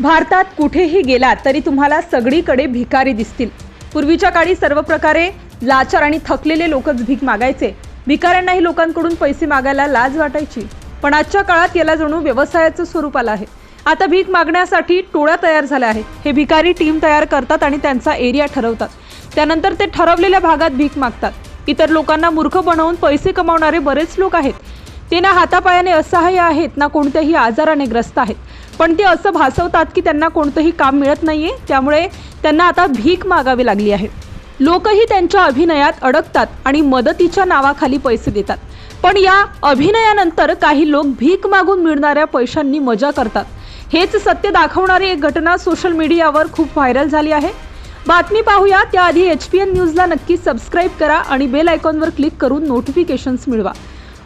भारतात कुठेही गेलात तरी तुम्हाला सगळीकडे भिकारी दिसतील. पूर्वीच्या काळी सर्व प्रकारे लाचार आणि थकलेले लोकच भीक मागायचे. भिकाऱ्यांनाही लोकांकडून पैसे मागायला लाज वाटायची. पण आजच्या काळात याला जणू व्यवसायाचं स्वरूप आलं आहे. आता भीक मागण्यासाठी टोळ्या तयार झाल्या आहेत. हे भिकारी टीम तयार करतात आणि त्यांचा एरिया ठरवतात. त्यानंतर ते ठरवलेल्या भागात भीक मागतात. इतर लोकांना मूर्ख बनवून पैसे कमावणारे बरेच लोक आहेत. ते ना हातापायाने असहाय्य आहेत ना कोणत्याही आजाराने ग्रस्त आहेत. पण ते असं भासवतात की त्यांना कोणतंही काम मिळत नाहीये त्यामुळे त्यांना आता भीक मागावी लागली आहे. लोकही त्यांच्या अभिनयात अडकतात आणि मदतीच्या नावाखाली पैसे देतात. पण या अभिनयानंतर काही लोक भीक मागून मिळणाऱ्या पैशांनी मजा करतात. हेच सत्य दाखवणारी एक घटना सोशल मीडियावर खूप व्हायरल झाली आहे. बातमी पाहूया त्याआधी एच पी एन न्यूजला नक्की सबस्क्राईब करा आणि बेल आयकॉनवर क्लिक करून नोटिफिकेशन्स मिळवा.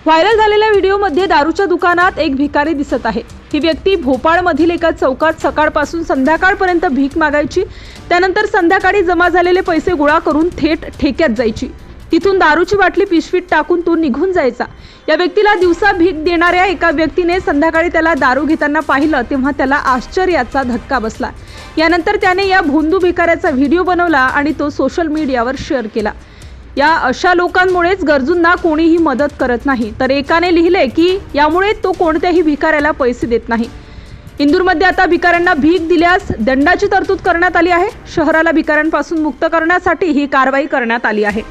व्हायरल झालेल्या व्हिडिओमध्ये दारूच्या दुकानात एक भिकारी दिसत आहे. ही व्यक्ती भोपाळमधील एका चौकात सकाळपासून संध्याकाळपर्यंत भीक मागायची त्यानंतर संध्याकाळी जमा झालेले पैसे गोळा करून थेट ठेक्यात जायची. तिथून दारूची बाटली पिशवीत टाकून तो निघून जायचा. या व्यक्तीला दिवसा भीक देणाऱ्या एका व्यक्तीने संध्याकाळी त्याला दारू घेताना पाहिलं तेव्हा त्याला आश्चर्याचा धक्का बसला. यानंतर त्याने या भोंदू भिकाऱ्याचा व्हिडिओ बनवला आणि तो सोशल मीडियावर शेअर केला. या अशा लोकांमुळेच गरजूंना कोणीही मदत करत नाही. तर एकाने लिहिले की यामुळे तो कोणत्याही भिकाऱ्याला पैसे देत नाही. इंदूरमध्ये आता भिकाऱ्यांना भीक दिल्यास दंडाची तरतूद करण्यात आली आहे. शहराला भिकाऱ्यांपासून मुक्त करण्यासाठी ही कारवाई करण्यात आली आहे.